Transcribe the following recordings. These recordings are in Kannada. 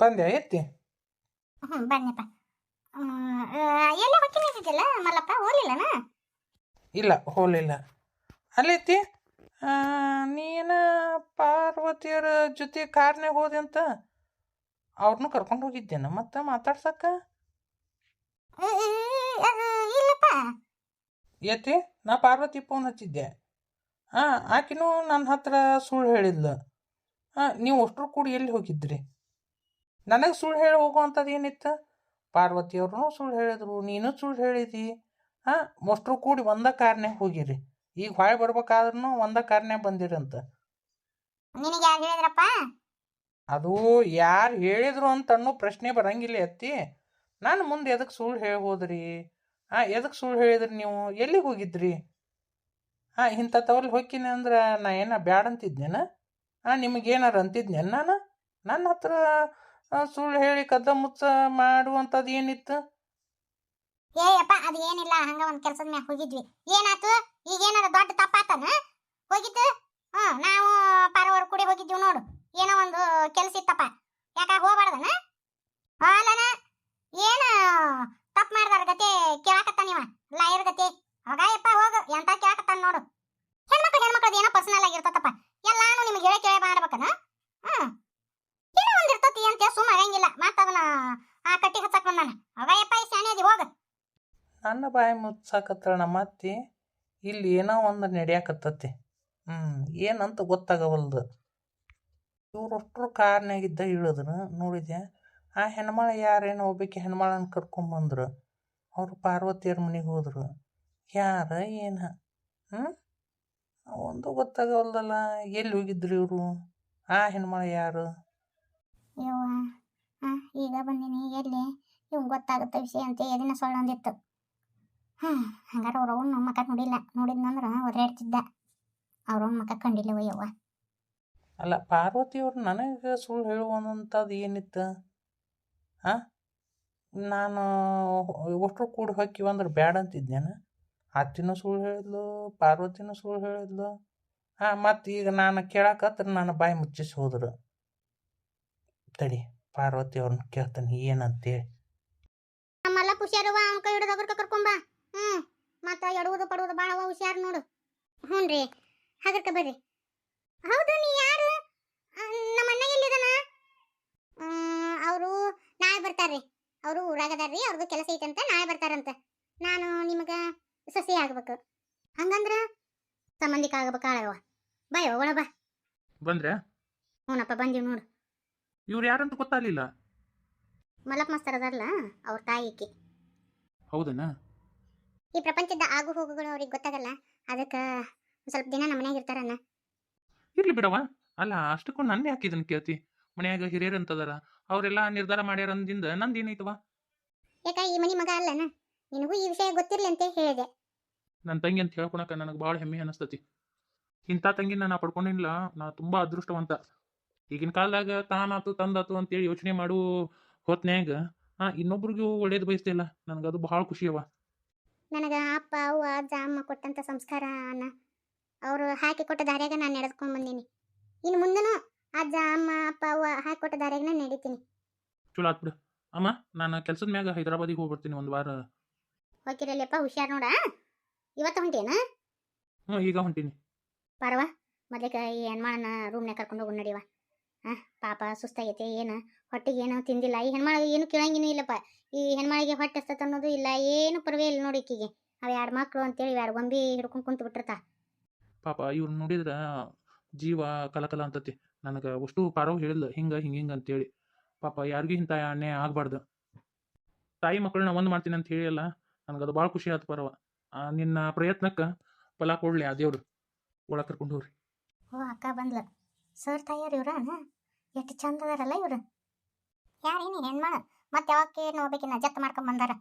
ಬಂದೆ ಎತ್ತಿ ಹ್ಞೂ ಬನ್ನಪ್ಪ ಎಲ್ಲ ನಿಂತಿದ್ದಿಲ್ಲ ಮಲ್ಲಪ್ಪ? ಹೋಲಿಲ್ಲನಾ ಇಲ್ಲ ಹೋಲಿಲ್ಲ ಅಲ್ಲೈತಿ ನೀನ ಪಾರ್ವತಿಯರ ಜೊತೆ ಕಾರ್ನಾಗ ಹೋದೆ ಅಂತ ಅವ್ರನ್ನೂ ಕರ್ಕೊಂಡು ಹೋಗಿದ್ದೇನ ಮತ್ತೆ ಮಾತಾಡ್ಸಕ್ಕ? ಇಲ್ಲಪ್ಪ. ಏತಿ ನಾ ಪಾರ್ವತಿ ಫೋನ್ ಹಚ್ಚಿದ್ದೆ. ಹಾಂ ಆಕಿನೂ ನನ್ನ ಹತ್ರ ಸುಳ್ಳು ಹೇಳಿದ್ಲು. ಹಾಂ ನೀವು ಅಷ್ಟರು ಕೂಡಿ ಎಲ್ಲಿ ಹೋಗಿದ್ರಿ? ನನಗೆ ಸುಳ್ಳು ಹೇಳಿ ಹೋಗುವಂಥದ್ದು ಏನಿತ್ತು? ಪಾರ್ವತಿಯವ್ರೂ ಸುಳ್ಳು ಹೇಳಿದ್ರು ನೀನು ಸುಳ್ಳು ಹೇಳಿದಿ. ಹಾಂ ಮೊಸ್ಟ್ರು ಕೂಡಿ ಒಂದ ಕಾರ್ನ್ಯಾಗ ಹೋಗಿರಿ. ಈಗ ಹೊಳೆ ಬರ್ಬೇಕಾದ್ರೂ ಒಂದ ಕಾರ್ನ್ಯಾಗ ಬಂದಿರಂತ. ನಿನಗೆ ಯಾರು ಹೇಳಿದ್ರಪ್ಪ? ಅದು ಯಾರು ಹೇಳಿದ್ರು ಅಂತ ಅನ್ನೋ ಪ್ರಶ್ನೆ ಬರಂಗಿಲ್ಲ ಅತ್ತಿ ನಾನು ಮುಂದೆ ಎದಕ್ಕೆ ಸುಳ್ಳು ಹೇಳಿ ಹೋದ್ರಿ? ಹಾಂ ಎದಕ್ಕೆ ಸುಳ್ಳು ಹೇಳಿದ್ರಿ ನೀವು? ಎಲ್ಲಿಗೆ ಹೋಗಿದ್ರಿ? ಹಾಂ ಇಂಥ ತವಲ್ಲಿ ಹೋಗ್ತೀನಿ ಅಂದ್ರೆ ನಾ ಏನ ಬ್ಯಾಡ ಅಂತಿದ್ನೇನ ಹಾಂ ನಿಮಗೇನಾರು ಅಂತಿದ್ನೇನು ನಾನು? ನನ್ನ ಹತ್ರ ಸುಳ್ಳು ಹೇಳಿ ಕದ್ದ ಮುಚ್ಚ ಮಾಡುವಂತದ್ ಏನಿತ್ತು? ಏಯಪ್ಪ ಅದು ಏನಿಲ್ಲ. ಹಂಗ ಒಂದ್ ಕೆಲ್ಸದ ಮ್ಯಾಗ ಹೋಗಿದ್ವಿ. ಏನಾತು ಏನಾರ ದೊಡ್ಡ ತಪ್ಪಾತನ ಹೋಗಿದ್ದು ಹಾ ನಾವು ಪಾರವರು ಕೂಡಿ ಹೋಗಿದ್ವಿ ನೋಡು ಏನೋ ಒಂದು ಕೆಲ್ಸ ಇತ್ತಪ್ಪ ಯಾಕ ಹೋಗ್ಬಾರ್ದನ ಅಲ್ಲನ ಏನ ತಪ್ಪು ಮಾಡ್ದಾರ ಗತಿ ಕೇಳಾಕತ್ತ ನೀವ ಲಾಯರ್ ಗತಿ ಹೋಗಾಯಪ್ಪ ಹೋಗು ಎಂತ ಕೇಳಾಕತ್ತಾನ ನೋಡು ಹೆಣ್ಮಕ್ಳು ಹೆಣ್ಮಕ್ಳದ್ದು ಏನೋ ಪರ್ಸನಲ್ ಆಗಿರ್ತತಪ್ಪ ಎಲ್ಲಾನು ನಿಮ್ಗೆ ಹೇಳಿ ಕೇಳಿ ಮಾಡ್ಬೇಕನ ಹ್ಮ್ ಏನೋ ಒಂದ್ ಇರ್ತತಿ ಅಂತ ಸುಮ್ಮ ಆಗಂಗಿಲ್ಲ ಮತ್ತ ಅದನ್ನ ಆ ಕಟ್ಟಿ ಹಚ್ಚಕ್ ಬಂದಾನ ಹೋಗಾಯಪ್ಪ ಈ ಶಾಣೆ ಅದಿ ಹೋಗ ಬಾಯಿ ಮುಚ್ಚಾಕತ್ತಾಳ ನಮ್ಮ ಅತ್ತಿ ಇಲ್ಲಿ ಏನೋ ಒಂದು ನಡೆಯಾಕತ್ತತಿ. ಹ್ಞೂ ಏನಂತ ಗೊತ್ತಾಗವಲ್ದು. ಇವ್ರೊಟ್ಟರು ಕಾರ್ನಾಗಿದ್ದ ಇಳಿದ್ರು ನೋಡಿದೆ ಆ ಹೆಣ್ಮಳ ಯಾರೇನೋ ಒಬ್ಬಾಕಿ ಹೆಣ್ಮಳನ್ನ ಕರ್ಕೊಂಬಂದ್ರು ಅವರು ಪಾರ್ವತಿಯರ ಮನೆಗೆ ಹೋದ್ರು. ಯಾರ, ಏನ? ಹ್ಞೂ ಒಂದು ಗೊತ್ತಾಗವಲ್ದಲ್ಲ. ಎಲ್ಲಿ ಹೋಗಿದ್ರು ಇವರು? ಆ ಹೆಣ್ಮಳ ಯಾರು? ಈಗ ಬಂದಿನಿ. ಎಲ್ಲಿ? ಇವ್ ಗೊತ್ತಾಗುತ್ತೆ ವಿಷಯ ಅಂತ ಎದಿನ ಸೊಳ್ಳ ಅಂದಿತ್ತು ಹಾ ಹಂಗಾರೆ ಅವ್ರ ಅವ್ನ ಮಕ ನೋಡಿಲ್ಲ. ನೋಡಿದ್ನಂದ್ರ ಒದ್ರಾಡ್ತಿದ್ದ. ಅವ್ರ ಅವ್ನ ಮಕ ಕಂಡಿಲ್ಲ ಯವ್ವ ಅಲ್ಲ ಪಾರ್ವತಿ ಅವ್ರು ನನಗೆ ಸುಳ್ಳು ಹೇಳುವಂಥದ್ದು ಏನಿತ್ತು? ಹಾಂ ನಾನು ಒಟ್ಟರು ಕೂಡಿ ಹಾಕಿವ ಅಂದ್ರೆ ಬ್ಯಾಡ ಅಂತಿದ್ದೇನೆ ಅತ್ತಿನೂ ಸುಳ್ಳು ಹೇಳಿದ್ಲು ಪಾರ್ವತಿನೂ ಸುಳ್ಳು ಹೇಳಿದ್ಲು. ಹಾಂ ಮತ್ತು ಈಗ ನಾನು ಕೇಳಕತ್ರ ನಾನು ಬಾಯಿ ಮುಚ್ಚಿಸಿ ಹೋದ್ರು. ತಡಿ ಪಾರ್ವತಿ ಅವ್ರನ್ನ ಕೇಳ್ತಾನೆ ಏನಂತೇಳಿ. ಹುಷಾರವ ಅವ್ನ ಕೈ ಹಿಡಿದು ಅವ್ರ ಕರ್ಕೊಂಬ ಹ್ಮ್ ಮತ್ತ ಎಡುವುದು ಪಡುವುದು ಬಾಳವ ಹುಷಾರ್ ನೋಡು. ಹ್ಞೂನ್ರಿ ಹಾಗರ್ಕ ಬರ್ರಿ. ಹೌದು ನೀ ಯಾರು? ನಮ್ಮ ಅಣ್ಣ ಎಲ್ಲಿದನ? ಅವರು ನಾಳೆ ಬರ್ತಾರ್ರಿ. ಅವರು ಊರಾಗದಾರ್ರಿ ಅವ್ರದ್ದು ಕೆಲಸ ಐತಂತ ನಾಳೆ ಬರ್ತಾರಂತ. ನಾನು ನಿಮಗೆ ಸಸಿ ಆಗ್ಬೇಕು. ಹಂಗಂದ್ರ ಸಂಬಂಧಿಕ ಆಗ್ಬೇಕು ಆಳವ ಬಾಯ್ ಒಳ ಬಾ. ಬಂದ್ರೆ ಹ್ಞೂನಪ್ಪ ಬಂದೀವಿ ನೋಡು. ಇವ್ರು ಯಾರಂತ ಗೊತ್ತಾಗಲಿಲ್ಲ? ಮಲಪ್ ಮಾಸ್ತರ್ ಅದಾರಲ್ಲ ಅವ್ರ ತಾಯಿ ಈಕಿ. ಹೌದನ? ಈ ಪ್ರಪಂಚದ ಆಗು ಹೋಗುಗಳು ಅವ್ರಿಗೆ ಗೊತ್ತಾಗಲ್ಲ. ಅದಕ್ಕೆ ಸ್ವಲ್ಪ ದಿನ ನಮ್ಮ ಮನ್ಯಾಗ ಇರ್ತಾರನ್ನ. ಇರ್ಲಿ ಬಿಡವ ಅಲ್ಲ ಅಷ್ಟಕ್ಕೂ ನನ್ನ ಯಾಕೆ ಇದನ್ನ ಕೇಳ್ತಿ? ಮನ್ಯಾಗ ಹಿರಿಯರು ಅಂತದಾರ ಅವರೆಲ್ಲ ನಿರ್ಧಾರ ಮಾಡ್ಯಾರ ಅಂದಿಂದ ನಂದು ಏನೈತವ ಯಾಕ ಈ ಮನಿ ಮಗ ಅಲ್ಲನ? ನಿನಗೂ ಈ ವಿಷಯ ಗೊತ್ತಿರ್ಲಿ ಅಂತ ಹೇಳಿದೆ. ನನ್ನ ತಂಗಿ ಅಂತ ಹೇಳ್ಕೊಳಕ ನನಗೆ ಭಾಳ ಹೆಮ್ಮೆ ಅನಿಸ್ತತಿ. ಇಂಥ ತಂಗಿನ ನಾ ಪಡ್ಕೊಂಡಿಲ್ಲ. ನಾ ತುಂಬಾ ಅದೃಷ್ಟವಂತ. ಈಗಿನ ಕಾಲದಾಗ ತಾನಾತು ತಂದಾತು ಅಂತೇಳಿ ಯೋಚನೆ ಮಾಡು ಹೊತ್ನ್ಯಾಗ ಇನ್ನೊಬ್ರಿಗೂ ಒಳ್ಳೇದು ಬಯಸ್ತಿಲ್ಲ. ನನಗದು ಭಾಳ ಖುಷಿ ಅವ. ನನಗ ಅಪ್ಪ ಅವ್ವ ಅಜ್ಜ ಅಮ್ಮ ಕೊಟ್ಟಂತ ಸಂಸ್ಕಾರ ಅನ್ನ ಅವರು ಹಾಕಿ ಕೊಟ್ಟ ದಾರಿಯಾಗ ನಾನು ನಡೆದುಕೊಂಡು ಬಂದೀನಿ. ಇನ್ನು ಮುಂದೆನೂ ಅಜ್ಜ ಅಮ್ಮ ಅಪ್ಪ ಅವ್ವ ಹಾಕಿ ಕೊಟ್ಟ ದಾರಿಯಾಗ ನಾನು ನಡೀತೀನಿ. ಚಲೋ ಆತ್ ಬಿಡು. ಅಮ್ಮ ನಾನು ಕೆಲಸದ ಮ್ಯಾಗ ಹೈದರಾಬಾದಿಗೆ ಹೋಗ್ಬಿಡ್ತೀನಿ ಒಂದು ವಾರ. ಹೋಗಿರಲಿಯಪ್ಪ ಹುಷಾರ್ ನೋಡ. ಇವತ್ತು ಹೊಂಟೇನ? ಹ್ಞೂ ಈಗ ಹೊಂಟೀನಿ. ಪರವ ಮೊದಲಿಗೆ ಈ ಹೆಣ್ಮಳನ್ನ ರೂಮ್ನಾಗ ಕರ್ಕೊಂಡು ಹೋಗಿ ನಡಿವ ಹಾಂ ಪಾಪ ಸುಸ್ತಾಗೈತೆ ಏನು? ಹೊಟ್ಟೆಗೆ ಏನೋ ತಿಂದಿಲ್ಲ. ಈ ಹೆಣ್ಮಳಿಗೆ ಏನು ಕೇಳಂಗಿನೂ ಇಲ್ಲಪ್ಪ. ಈ ಹೆಣ್ಮಳಿಗೆ ಹೊಟ್ಟೆ ಎಸ್ತತ್ ಅನ್ನೋದು ಇಲ್ಲ ಏನು ಪರವೇ ಇಲ್ಲ ನೋಡಿ ಈಕಿಗೆ. ಅವು ಎರಡು ಮಕ್ಕಳು ಅಂತೇಳಿ ಎರಡು ಗೊಂಬಿ ಹಿಡ್ಕೊಂಡು ಕುಂತು ಬಿಟ್ಟಿರ್ತಾ ಪಾಪ ಇವ್ರು ನೋಡಿದ್ರ ಜೀವ ಕಲಕಲ ಅಂತತಿ. ನನಗೆ ಅಷ್ಟು ಪಾರವ್ ಹೇಳಿಲ್ಲ ಹಿಂಗ ಹಿಂಗ ಹಿಂಗ ಅಂತೇಳಿ. ಪಾಪ ಯಾರಿಗೂ ಇಂಥ ಅನ್ಯಾಯ ಆಗಬಾರ್ದು. ತಾಯಿ ಮಕ್ಕಳನ್ನ ಒಂದು ಮಾಡ್ತೀನಿ ಅಂತ ಹೇಳಿಲ್ಲ ನನಗದು ಭಾಳ ಖುಷಿ ಆಯ್ತು ಪರವ ನಿನ್ನ ಪ್ರಯತ್ನಕ್ಕೆ ಫಲ ಕೊಡ್ಲಿ ಆ ದೇವ್ರು. ಒಳಗೆ ಕರ್ಕೊಂಡು ಹೋಗ್ರಿ. ಓ ಅಕ್ಕ ಬಂದ್ಲ. ಸರ್ ತಾಯಿಯರ್ ಇವ್ರ? ಎಷ್ಟು ಚಂದ ಅದಾರಲ್ಲ ಇವ್ರು. ಯಾರೇನು ಹೆಣ್ಮಳ ಮತ್ತೆ ಯಾವಕ್ಕೆ ನೋಡ್ಬೇಕಿನ್ನ ಜತ್ ಮಾಡ್ಕೊಂಡ್ ಬಂದಾರ.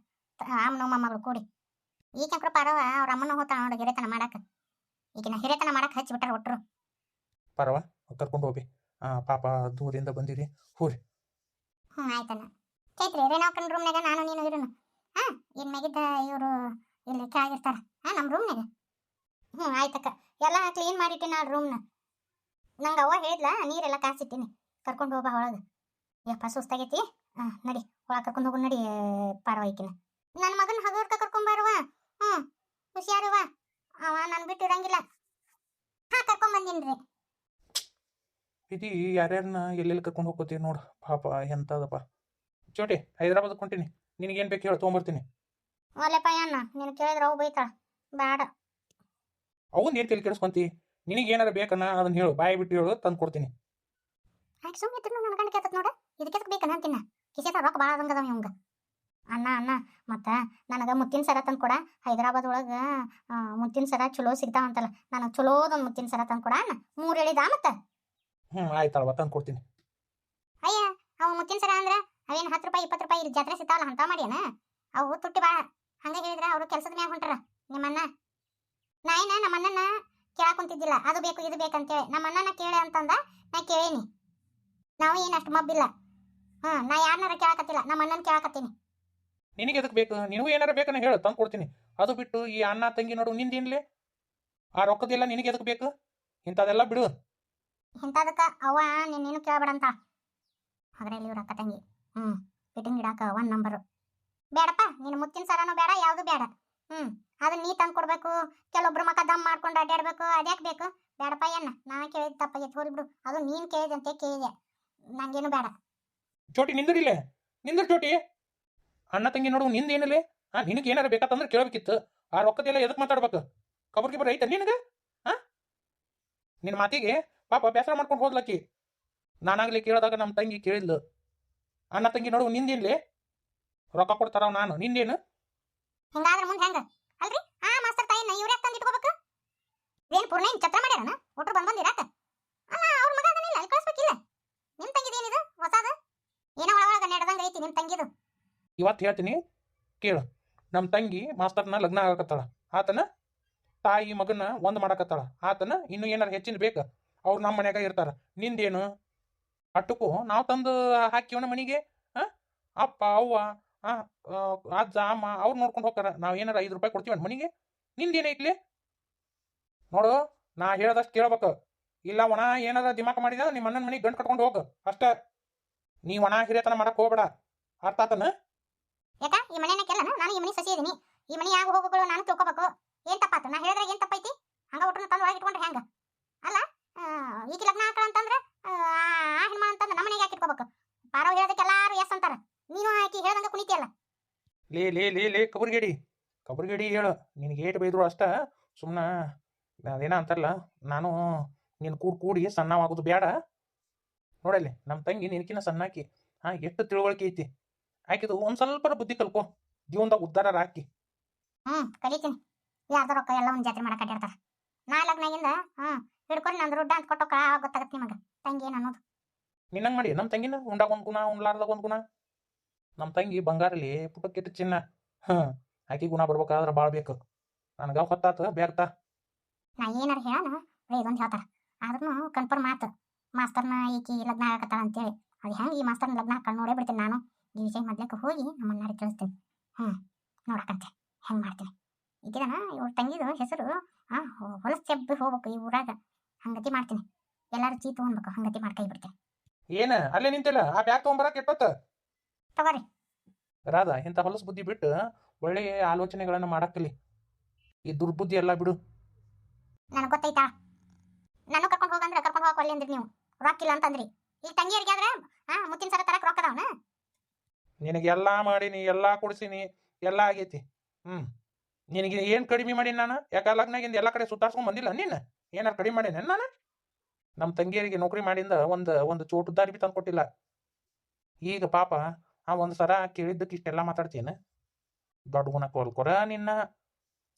ಆಮ್ನ ಮೊಮ್ಮಗಳು ಕೂಡಿ. ಈಗಂಕ್ರು ಪರವ ಅವ್ರ ಅಮ್ಮನ ಹೋಗ್ತಾನ ನೋಡಿ ಹಿರೇತನ ಮಾಡಕ್ಕೆ ಈಗಿನ ಹಿರೇತನ ಮಾಡಕ್ಕೆ ಹಚ್ಚಿ ಬಿಟ್ಟಾರ ಒಟ್ರು. ಪರವ ಕರ್ಕೊಂಡು ಹೋಗಿ. ಪಾಪ ದೂರದಿಂದ ಬಂದಿರಿ. ಹೂರಿ. ಹ್ಞೂ ಆಯ್ತಣ್ಣ. ಚೈತ್ರಿ ರೇಣಾಕನ್ ರೂಮ್ನಾಗ ನಾನು ನೀನು ಇರೋನು. ಹಾಂ ಇನ್ ಮ್ಯಾಗಿದ್ದ ಇವರು ಇಲ್ಲಿ ಕೆಳಗಿರ್ತಾರ. ಹಾಂ ನಮ್ಮ ರೂಮ್ನಾಗ ಹ್ಞೂ ಆಯ್ತಕ್ಕ. ಎಲ್ಲ ಕ್ಲೀನ್ ಮಾಡಿಟ್ಟಿನ ರೂಮ್ನ ನಂಗೆ ಅವ್ವ ಹೇಳಿದ್ಲ ನೀರೆಲ್ಲ ಕಾಸಿಟ್ಟಿನಿ ಕರ್ಕೊಂಡು ಹೋಗ ಒಳಗೆ. ಯಪ್ಪ ಸುಸ್ತಾಗೈತಿ. ಹಾಂ ನಡಿ. ಒಳಗೆ ಕರ್ಕೊಂಡು ಹೋಗು ನಡಿ ಪಾರವಾಯ್ಕಿನ ನನ್ನ ಮಗನ ಹಗರ್ಕ ಕರ್ಕೊಂಬಾರುವ ಹ್ಞೂ ಹುಷಾರವ ಅವ ನಾನು ಬಿಟ್ಟು ಇರಂಗಿಲ್ಲ. ಹಾಂ ಕರ್ಕೊಂಬಂದಿನ್ರಿ ಇದು ಯಾರ್ಯಾರನ್ನ ಎಲ್ಲೆಲ್ಲಿ ಕರ್ಕೊಂಡು ಹೋಗ್ಕೋತೀವಿ ನೋಡು. ಪಾಪ ಎಂತದಪ್ಪ ಚೋಟಿ ಹೈದರಾಬಾದ್ ಕೊಂಟೀನಿ. ನಿನಗೇನು ಬೇಕು ಹೇಳಿ ತೊಗೊಂಬರ್ತೀನಿ. ಅಲ್ಲಪ್ಪ ಅಣ್ಣ ನೀನು ಕೇಳಿದ್ರೆ ಅವು ಬೈತಾಳ. ಬೇಡ ಅವನ್ ಏನು ತಲೆ ಕೆಡಿಸ್ಕೊಂತಿ. ನಿನಗೆ ಏನಾರ ಬೇಕನ್ನ ಅದನ್ನ ಹೇಳು ಬಾಯಿ ಬಿಟ್ಟು ಹೇಳು ತಂದು ಕೊಡ್ತೀನಿ. ಆಯ್ತು ಸುಮ್ಮನೆ ಇದ್ರು ನನ್ನ ಗಂಡ ಕೇಳ್ತದ ನೋಡ. ಇದಕ್ಕೆ ಅಂತಿನ? ಕಿಸೇದ ರೊಕ್ಕ ಭಾಳ ಅದಂಗದ ಇವಂಗ. ಅಣ್ಣ ಅಣ್ಣ ಮತ್ತ ನನಗೆ ಮುತ್ತಿನ ಸರ ತಂದು ಕೊಡ. ಹೈದರಾಬಾದ್ ಒಳಗೆ ಮುತ್ತಿನ ಸರ ಚಲೋ ಸಿಗ್ತಾವಂತಲ್ಲ ನನಗೆ ಚಲೋದೊಂದು ಮುತ್ತಿನ ಸರ ತಂದು ಕೊಡ ಅಣ್ಣ. ಮೂರು ಹೇಳಿದ ಮತ್ತೆ? ಹ್ಞೂ ಆಯ್ತಲ್ವ ತಂದು ಕೊಡ್ತೀನಿ. ಅಯ್ಯ ಅವ ಮುತ್ತಿನ ಸರ ಅಂದ್ರ ಅವೇನು ಹತ್ತು ರೂಪಾಯಿ ಇಪ್ಪತ್ತು ರೂಪಾಯಿ ಇಲ್ಲಿ ಜಾತ್ರೆ ಸಿಗ್ತಾವಲ್ಲ ಅಂತ ಮಾಡ್ಯಾನ? ಅವು ತುಟ್ಟಿ ಬಾ ಹಂಗೆ ಹೇಳಿದ್ರೆ ಅವರು ಕೆಲಸದ ಮ್ಯಾಗ ಹೊಂಟಾರ. ನಿಮ್ಮನ್ನ ನಾ ಏನ ಅಣ್ಣನ ಕೇಳಕ್ ಕುಂತಿದ್ದಿಲ್ಲ ಅದು ಬೇಕು ಇದು ಬೇಕಂತೇಳಿ ನಮ್ಮ ಅಣ್ಣನ ಕೇಳೆ ಅಂತಂದ ನಾ ಕೇಳೇನಿ. ನಾವು ಏನು ಅಷ್ಟು ಮಬ್ಬಿಲ್ಲ. ಹಾ ನಾ ಯಾರನ್ನಾರ ಕೇಳಕತ್ತಿಲ್ಲ. ನಮ್ಮ ಅಣ್ಣನ ಕೇಳಕತ್ತೀನಿ. ನಿನಗೆ ಎದಕ್ಕೆ ಬೇಕು? ನಿನಗೂ ಏನಾರ ನಾನು ಹೇಳು ತಂದು ಕೊಡ್ತೀನಿ. ಅದು ಬಿಟ್ಟು ಈ ಅಣ್ಣ ತಂಗಿ ನೋಡು ನಿಂದೇನ್ಲಿ ಆ ರೊಕ್ಕದಿಲ್ಲ ನಿನಗೆ ಎದಕ್ಕೆ ಬೇಕು? ಇಂಥದೆಲ್ಲ ಬಿಡು. ಇಂಥದಕ್ಕ ಅವ್ವ ನೀನೇನು ಕೇಳಬೇಡಂತ. ಅಂತ ಅದ್ರಲ್ಲಿ ಇವ್ರ ಅಕ್ಕ ತಂಗಿ. ಹ್ಞೂ ಫಿಟ್ಟಿಂಗ್ ಇಡಾಕ ಒನ್ ನಂಬರು ಬೇಡಪ್ಪ ನೀನು ಮುತ್ತಿನ ಸರನೂ ಬೇಡ ಯಾವುದು ಬೇಡ. ಹ್ಞೂ ಅದನ್ನ ನೀ ತಂದು ಕೊಡ್ಬೇಕು ಕೆಲವೊಬ್ರು ಮಕ್ಕ ದಮ್ ಮಾಡ್ಕೊಂಡು ಅಡ್ಡಾಡ್ಬೇಕು ಅದ್ಯಾಕೆ ಬೇಕು? ಬೇಡಪ್ಪ ಏನ ನಾ ಕೇಳಿದ ತಪ್ಪಾಗೈತೆ ಹೋಗ್ಲಿ ಬಿಡು. ಅದು ನೀನು ಕೇಳಿದಂತೆ ಕೇಳಿದೆ. ನಂಗೇನು ಬೇಡ ಚೋಟಿ ನಿಂದಿರಿಲ್ಲ ನಿಂದ್ರ ಚೋಟಿ? ಅಣ್ಣ ತಂಗಿ ನೋಡು ನಿಂದೇನಿಲ್ಲ ಹಾ ನಿನಗೆ ಏನಾರ ಬೇಕಾತಂದ್ರೆ ಕೇಳಬೇಕಿತ್ತು. ಆ ರೊಕ್ಕದೆಲ್ಲ ಎದಕ್ಕೆ ಮಾತಾಡ್ಬೇಕು? ಕಬರ್ ಗಿಬರ್ ಐತೆ ನಿನಗೆ? ಹಾ ನಿನ್ನ ಮಾತಿಗೆ ಪಾಪ ಬೇಸರ ಮಾಡ್ಕೊಂಡು ಹೋದ್ಲಕ್ಕಿ. ನಾನಾಗ್ಲಿ ಕೇಳಿದಾಗ ನಮ್ಮ ತಂಗಿ ಕೇಳಿದ್ಲು. ಅಣ್ಣ ತಂಗಿ ನೋಡು ನಿಂದೇನ್ಲಿ ರೊಕ್ಕ ಕೊಡ್ತಾರ ನಾನು ನಿಂದೇನು? ಹಿಂಗಾದ್ರೆ ಮುಂದೆ ಹೆಂಗ ಅಲ್ರಿ ಆ ಮಾಸ್ತರ್ ತಾಯಿನ ಇವ್ರ್ಯಾಕ್ ತಂದು ಇಟ್ಕೋಬೇಕು ಏನ್ ಪೂರ್ಣ ಏನ್ ಛತ್ರ ಮಾಡ್ಯಾರನ ಒಟ್ರು ಬಂದ್ ಬಂದಿರಾಕ ಅಲ್ಲ ಅವ್ರ ಮಗ ಅದನ್ನಿಲ್ಲ ಅಲ್ಲಿ ಕಳ್ಸ್ಬೇಕಿಲ್ಲ. ನಿಮ್ ತಂಗಿದ ಏನಿದು? ಹೊಸಾದ? ಏನೋ ಒಳ ಒಳಗ ನಡೆದಂಗ ಐತಿ ನಿಮ್ ತಂಗಿದು. ಇವತ್ತು ಹೇಳ್ತೀನಿ ಕೇಳು. ನಮ್ಮ ತಂಗಿ ಮಾಸ್ತರ್ನ ಲಗ್ನ ಆಗಕತ್ತಾಳ. ಆತನ ತಾಯಿ ಮಗನ ಒಂದು ಮಾಡಕತ್ತಾಳ. ಆತನ ಇನ್ನೂ ಏನಾರ ಹೆಚ್ಚಿನ ಬೇಕು ಅವ್ರು ನಮ್ಮ ಮನ್ಯಾಗ ಇರ್ತಾರ. ನಿಂದೇನು? ಅಟ್ಟಕ್ಕೂ ನಾವು ತಂದು ಹಾಕಿವನ ಮನೆಗೆ ಹಾಂ? ಅಪ್ಪ ಅವ್ವ ಆ, ಅಜ್ಜ ಅಮ್ಮ ಅವ್ರು ನೋಡ್ಕೊಂಡು ಹೋಗ್ತಾರ. ನಾವು ಏನಾರ ಐದು ರೂಪಾಯಿ ಕೊಡ್ತೀವನ್ ಮನೆಗೆ? ನಿಂದೇನೈತ್ಲಿ ನೋಡು ನಾ ಹೇಳ್ದಷ್ಟು ಕೇಳ್ಬೇಕು. ಇಲ್ಲ ಒಣ ಏನಾರ ದಿಮಾಕ ಮಾಡಿದ ನಿಮ್ಮ ಅಣ್ಣನ ಮನೆಗೆ ಗಂಟು ಕಟ್ಕೊಂಡು ಹೋಗು. ಅಷ್ಟ. ನೀ ಒಣ ಹಿರಿಯತನ ಮಾಡಕ್ ಹೋಗ್ಬೇಡ. ಅರ್ಥ ಆತನ? ಯಾಕ ಈ ಮನೆನ ಕೆಲ್ಲನ? ನಾನು ಈ ಮನೆ ಸಸಿ ಇದೀನಿ. ಈ ಮನೆ ಯಾವ ಹೋಗುಗಳು ನಾನು ತಿಳ್ಕೊಬೇಕು. ಏನ್ ತಪ್ಪಾತು? ನಾ ಹೇಳಿದ್ರೆ ಏನ್ ತಪ್ಪೈತಿ? ಹಂಗ ಒಟ್ಟನ ತಂದು ಒಳಗೆ ಇಟ್ಕೊಂಡ್ರೆ ಹೆಂಗ? ಅಲ್ಲ ಈಗ ಲಗ್ನ ಹಾಕಳ ಅಂತಂದ್ರೆ ಆ ಹೆಣ್ಮ ಅಂತಂದ್ರೆ ನಮ್ಮ ಮನೆಗೆ ಯಾಕೆ ಇಟ್ಕೋಬೇಕು? ಪಾರೋ ಹೇಳದಕ್ಕೆ ಎಲ್ಲಾರು ಎಸ್ ಅಂತಾರ. ನೀನು ಆಕಿ ಹೇಳ್ದಂಗ ಕುಣಿತಿಯಲ್ಲ. ಲೇ ಲೇ ಲೇ ಲೇ ಕಬರ್ಗೇಡಿ. ಕಬರ್ಗೇಡಿ ಹೇಳು. ನಿನಗೆ ಏಟ್ ಬೈದ್ರು ಅಷ್ಟ. ಸುಮ್ಮನೆ ಅದೇನ ಅಂತಲ್ಲ ನಾನು ನೀನು ಕೂಡಿ ಕೂಡಿ ಸಣ್ಣವಾಗೋದು ಬೇಡ ನೋಡಲ್ಲಿ ನಮ್ಮ ತಂಗಿ ನಿನಕಿನ ಸಣ್ಣಾಕಿ ಹಾ ಎಷ್ಟು ತಿಳುವಳಿಕೆ ಐತಿ. ಆಕಿದು ಒಂದು ಸ್ವಲ್ಪ ಬುದ್ಧಿ ಕಲ್ಕೊ ಜೀವನದಾಗ ಉದ್ದಾರ ಹಾಕಿ ಹ್ಮ್ ಕಲಿತೀನಿ ಯಾರ್ದ ರೊಕ್ಕ ಎಲ್ಲ ಒಂದು ಜಾತ್ರೆ ಮಾಡಕ್ಕೆ ಕಟ್ಟಿರ್ತಾರ ನಾ ಲಗ್ನಾಗಿಂದ ಹ್ಮ್ ಹಿಡ್ಕೊಂಡು ನಂದು ರುಡ್ಡ ಅಂತ ಕೊಟ್ಟೋಕ ಗೊತ್ತಾಗತ್ತೆ ನಿಮಗೆ ತಂಗಿ ಏನು ಅನ್ನೋದು. ನಿನ್ನಂಗೆ ಮಾಡಿ ನಮ್ಮ ತಂಗಿನ ಉಂಡಾಗ ಒಂದು ಗುಣ ಉಂಡ್ಲಾರ್ದಾಗ ಒಂದು ಗುಣ. ನಮ್ಮ ತಂಗಿ ಬಂಗಾರಲ್ಲಿ ಪುಟಕ್ಕಿಟ್ಟು ಚಿನ್ನ. ಹಾಂ ಆಕಿ ಗುಣ ಬರ್ಬೇಕಾದ್ರೆ ಭಾಳ ಬೇಕು ನನಗೆ ಹೊತ್ತಾತ ಬೇಕ್ತಾ ನಾ ಏನಾರ ಹೇಳನ ಇದೊಂದು ಹೇಳ್ತಾರ. ಆದ್ರೂ ಕನ್ಫರ್ಮ್ ಆತು. ಮಾಸ್ತರ್ನ ಈಕಿ ಲಗ್ನ ಆಗಕತ್ತಾಳ ಅಂತೇಳಿ. ಅದು ಹೆಂಗೆ ಈ ಮಾಸ್ತರ್ನ ಲಗ್ನ ಹಾಕೊಂಡು ನೋಡೇ ಬಿಡ್ತೀನಿ ನಾನು. ಈ ವಿಷಯ ಮೊದ್ಲಕ್ಕೆ ಹೋಗಿ ನಮ್ಮ ಅಣ್ಣಾರಿಗೆ ತಿಳಿಸ್ತೀನಿ. ಹ್ಞೂ ನೋಡಕಂತೆ. ಹೆಂಗೆ ಮಾಡ್ತೀನಿ? ಈಗಿದನ ಇವ್ರ ತಂಗಿದು ಹೆಸರು ಆ ಹೊಲಸ್ ಚೆಬ್ಬಿ ಹೋಗ್ಬೇಕು ಈ ಊರಾಗ. ಹಂಗತಿ ಮಾಡ್ತೀನಿ. ಎಲ್ಲರೂ ಚೀ ತೊಗೊಂಡ್ಬೇಕು ಹಂಗತಿ ಮಾಡ್ಕೈ ಬಿಡ್ತೀನಿ. ಏನ ಅಲ್ಲೇ ನಿಂತಿಲ್ಲ? ಆ ಬ್ಯಾಗ್ ತೊಗೊಂಬರಕ್ಕೆ ಇಪ್ಪತ್ತು ತಗೋರಿ. ರಾಧ ಇಂಥ ಹೊಲಸು ಬುದ್ಧಿ ಬಿಟ್ಟು ಒಳ್ಳೆಯ ಆಲೋಚನೆಗಳನ್ನು ಮಾಡಕ್ಕಲಿ. ಈ ದುರ್ಬುದ್ಧಿ ಎಲ್ಲ ಬಿಡು. ನನಗೆ ಗೊತ್ತೈತಾ? ನಾನು ಕರ್ಕೊಂಡು ಹೋಗಂದ್ರೆ ಕರ್ಕೊಂಡು ಹೋಗಕ್ಕೆ ಅಂದ್ರಿ ನೀವು. ರೊಕ್ಕಿಲ್ಲ ಅಂತಂದ್ರಿ. ಈ ತಂಗಿಯರಿಗೆ ಆದ್ರೆ ಹಾ ಮುತ್ತಿನ ಸರ ತರಕ್ ರೊಕ್ಕ ಅದಾವನ ನಿನಗೆ ಎಲ್ಲ ಮಾಡೀನಿ, ಎಲ್ಲ ಕೊಡ್ಸೀನಿ, ಎಲ್ಲ ಆಗೈತಿ. ಹ್ಮ್. ನಿನಗೆ ಏನು ಕಡಿಮೆ ಮಾಡೀನಿ ನಾನು? ಯಾಕೆ ಲಗ್ನಾಗಿಂದ ಎಲ್ಲ ಕಡೆ ಸುತ್ತಾರ್ಸ್ಕೊಂಡ್ ಬಂದಿಲ್ಲ ನಿನ್ನ ಏನಾರು ಕಡಿಮೆ ಮಾಡೀನಿ ನಾನು? ನಮ್ಮ ತಂಗಿಯರಿಗೆ ನೌಕರಿ ಮಾಡಿಂದ ಒಂದು ಒಂದು ಚೋಟುದಾರಿ ಬಿ ತಂದು ಕೊಟ್ಟಿಲ್ಲ ಈಗ ಪಾಪ, ಆ ಒಂದು ಸರ ಕೇಳಿದ್ದಕ್ಕೆ ಇಷ್ಟೆಲ್ಲ ಮಾತಾಡ್ತೀನಿ. ದೊಡ್ಡ ಗುಣ ಕೊಲ್ಕೊರ ನಿನ್ನ.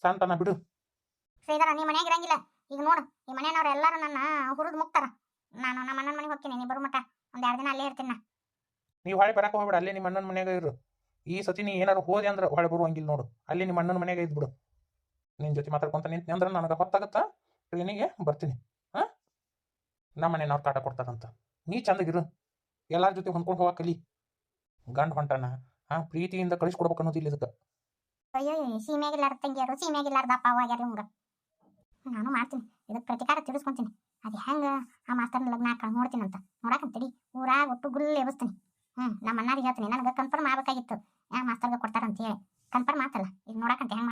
ಸಂತಾನ ಬಿಡು. ಶ್ರೀಧರ ನೀ ಮನೆಯಾಗ ಇರಂಗಿಲ್ಲ. ಈಗ ನೋಡು ಈ ಮನೆಯವ್ರು ಎಲ್ಲರೂ ನನ್ನ ಹುರಿದು ಮುಕ್ತಾರ. ನಾನು ನಮ್ಮ ಅಣ್ಣನ ಮನೆಗೆ ಹೋಗ್ತೀನಿ ನೀ ಬರೋ ಮಟ ಒಂದ್ ಎರಡು ದಿನ ಅಲ್ಲೇ ಇರ್ತೀನಿ ನಾ. ನೀವು ಹೊಳೆ ಬರಕ್ಕೆ ಹೋಗ್ಬೇಡ ಅಲ್ಲೇ ನಿಮ್ಮ ಅಣ್ಣನ ಮನೆಗೆ ಇರು. ಈ ಸತಿ ನೀ ಏನಾರು ಹೋದೆ ಅಂದ್ರೆ ಹೊಳೆ ಬರುವಂಗಿಲ್ಲ ನೋಡು. ಅಲ್ಲಿ ನಿಮ್ಮ ಅಣ್ಣನ ಮನ್ಯಾಗ ಇದ್ಬಿಡು ನಿನ್ನ ಜೊತೆ ಮಾತಾಡ್ಕೊಂತ ನಿಂತೀನಿ ಅಂದ್ರೆ ನನಗೆ ಹೊತ್ತಾಗತ್ತಾ? ಟ್ರೈನಿಗೆ ಬರ್ತೀನಿ. ಹಾಂ? ನಮ್ಮ ಮನೆಯವ್ರು ಕಾಟ ಕೊಡ್ತಾರಂತ. ನೀ ಚಂದಗಿರು ಎಲ್ಲರ ಜೊತೆ ಹೊಂದ್ಕೊಂಡು ಹೋಗಕ್ಕೆ ಕಲಿ. ಗಂಡ ಹೊಂಟನ. ಹಾಂ ಪ್ರೀತಿಯಿಂದ ಕಳಿಸ್ಕೊಡ್ಬೇಕು ಅನ್ನೋದಿಲ್ಲ ಇದಕ್ಕೆ. ಅಯ್ಯೋ ಸೀಮೆಗಿಲ್ಲಾರ ತಂಗಿಯರು ಸೀಮೆಗಿಲ್ಲಾರ್ದ ಅಪ್ಪ ಆಗ್ಯಾರ ಇವಂಗ ನಾನು ಮಾಡ್ತೀನಿ. ಇದಕ್ಕೆ ಪ್ರತಿಕಾರ ತಿಳಿಸ್ಕೊಂತೀನಿ. ಅದು ಹೆಂಗೆ ಆ ಮಾಸ್ತರ್ನ ಲಗ್ನ ಹಾಕೊಂಡು ನೋಡ್ತೀನಂತ. ನೋಡಕಂತಡಿ ಊರಾಗ ಒಟ್ಟು ಗುಲ್ ಎಬಸ್ತೀನಿ. ಹ್ಮ್ ನಮ್ಮ ಅಣ್ಣಾರಿಗೆ ಹೇಳ್ತೀನಿ. ನನಗೆ ಕನ್ಫರ್ಮ್ ಮಾಡಬೇಕಾಗಿತ್ತು ಯಾ ಮಾಸ್ತರ್ಗೆ ಕೊಡ್ತಾರಂತ ಹೇಳಿ. ಕನ್ಫರ್ಮ್ ಆತಲ್ಲ. ಈಗ ನೋಡಕಂತ ಹೆಂಗ್